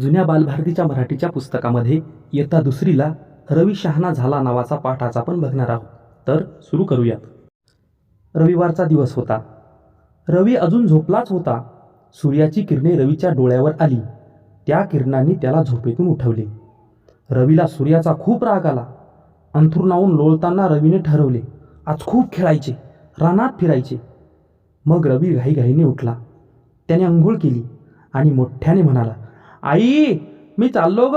जुन्या बालभारतीच्या मराठीच्या पुस्तकामध्ये इयत्ता दुसरीला रवी शहाणा झाला नावाचा पाठ आज आपण बघणार आहोत. तर सुरू करूयात. रविवारचा दिवस होता. रवी अजून झोपलाच होता. सूर्याची किरणे रवीच्या डोळ्यावर आली. त्या किरणांनी त्याला झोपेतून उठवले. रवीला सूर्याचा खूप राग आला. अंथरुणाहून लोळताना रवीने ठरवले आज खूप खेळायचे रानात फिरायचे. मग रवी घाईघाईने उठला. त्याने अंघोळ केली आणि मोठ्याने म्हणाला आई मी चाललो ग.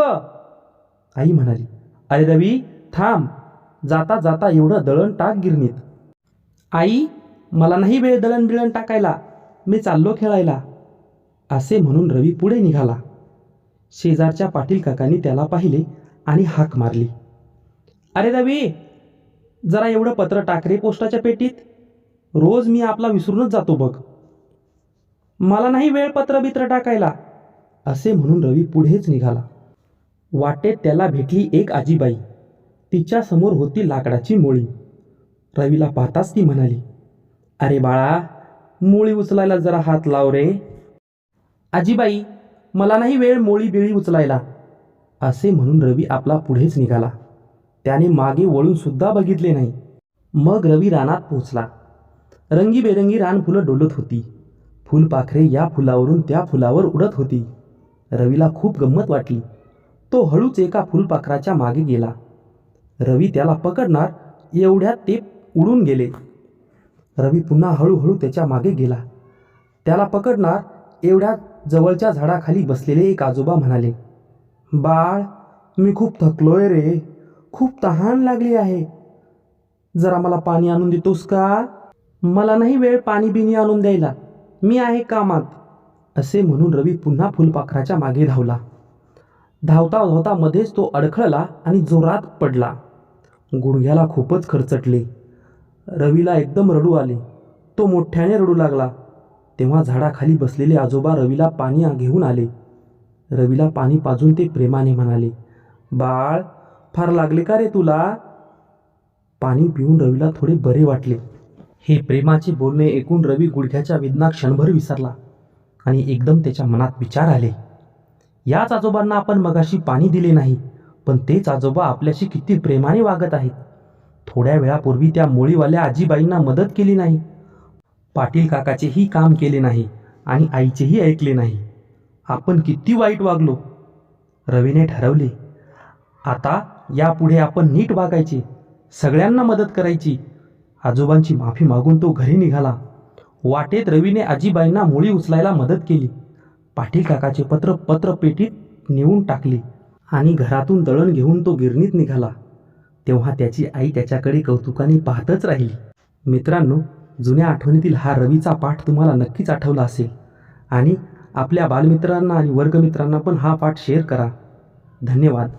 आई म्हणाली अरे रवी थांब. जाता जाता एवढं दळण टाक गिरणीत. आई मला नाही वेळ दळण बिळण टाकायला. मी चाललो खेळायला. असे म्हणून रवी पुढे निघाला. शेजारच्या पाटील काकांनी त्याला पाहिले आणि हाक मारली. अरे रवी जरा एवढं पत्र टाक रे पोस्टाच्या पेटीत. रोज मी आपला विसरूनच जातो बघ. मला नाही वेळ पत्र बित्र टाकायला. असे म्हणून रवी पुढेच निघाला. वाटेत त्याला भेटली एक आजीबाई. तिच्यासमोर होती लाकडाची मोळी. रवीला पाहताच ती म्हणाली अरे बाळा मोळी उचलायला जरा हात लाव रे. आजीबाई मला नाही वेळ मोळी बिळी उचलायला. असे म्हणून रवी आपला पुढेच निघाला. त्याने मागे वळून सुद्धा बघितले नाही. मग रवी रानात पोहोचला. रंगीबेरंगी रानफुलं डोलत होती. फुलपाखरे या फुलावरून त्या फुलावर उडत होती. रवीला खूप गंमत वाटली. तो हळूच एका फुलपाखराच्या मागे गेला. रवी त्याला पकडणार एवढ्यात ते उडून गेले. रवी पुन्हा हळूहळू त्याच्यामागे गेला. त्याला पकडणार एवढ्यात जवळच्या झाडाखाली बसलेले एक आजोबा म्हणाले बाळ मी खूप थकलोय रे. खूप तहान लागली आहे. जरा मला पाणी आणून देतोस का? मला नाही वेळ पाणी बिनी आणून द्यायला. मी आहे कामात. असे म्हणून रवी पुन्हा फुलपाखराच्या मागे धावला. धावता धावता मध्येच तो अडखळला आणि जोरात पडला. गुडघ्याला खूपच खरचटले. रवीला एकदम रडू आले. तो मोठ्याने रडू लागला. तेव्हा झाडाखाली बसलेले आजोबा रवीला पाणी घेऊन आले. रवीला पाणी पाजून ते प्रेमाने म्हणाले बाळ फार लागले का रे तुला? पाणी पिऊन रवीला थोडे बरे वाटले. हे प्रेमाचे बोलणे ऐकून रवी गुडघ्याच्या वेदना क्षणभर विसरला. आणि एकदम त्याच्या मनात विचार आले. याच आजोबांना आपण मगाशी पाणी दिले नाही पण तेच आजोबा आपल्याशी किती प्रेमाने वागत आहेत. थोड्या वेळापूर्वी त्या मोळीवाल्या आजीबाईंना मदत केली नाही. पाटील काकाचेही काम केले नाही आणि आईचेही ऐकले नाही. आपण किती वाईट वागलो. रवीने ठरवले आता यापुढे आपण नीट वागायचे. सगळ्यांना मदत करायची. आजोबांची माफी मागून तो घरी निघाला. वाटेत रवीने आजीबाईंना मुळी उचलायला मदत केली. पाटील काकाचे पत्र पत्रपेटीत नेऊन टाकले आणि घरातून दळण घेऊन तो गिरणीत निघाला. तेव्हा त्याची आई त्याच्याकडे कौतुकाने पाहतच राहिली. मित्रांनो जुन्या आठवणीतील हा रवीचा पाठ तुम्हाला नक्कीच आठवला असेल. आणि आपल्या बालमित्रांना आणि वर्गमित्रांना पण हा पाठ शेअर करा. धन्यवाद.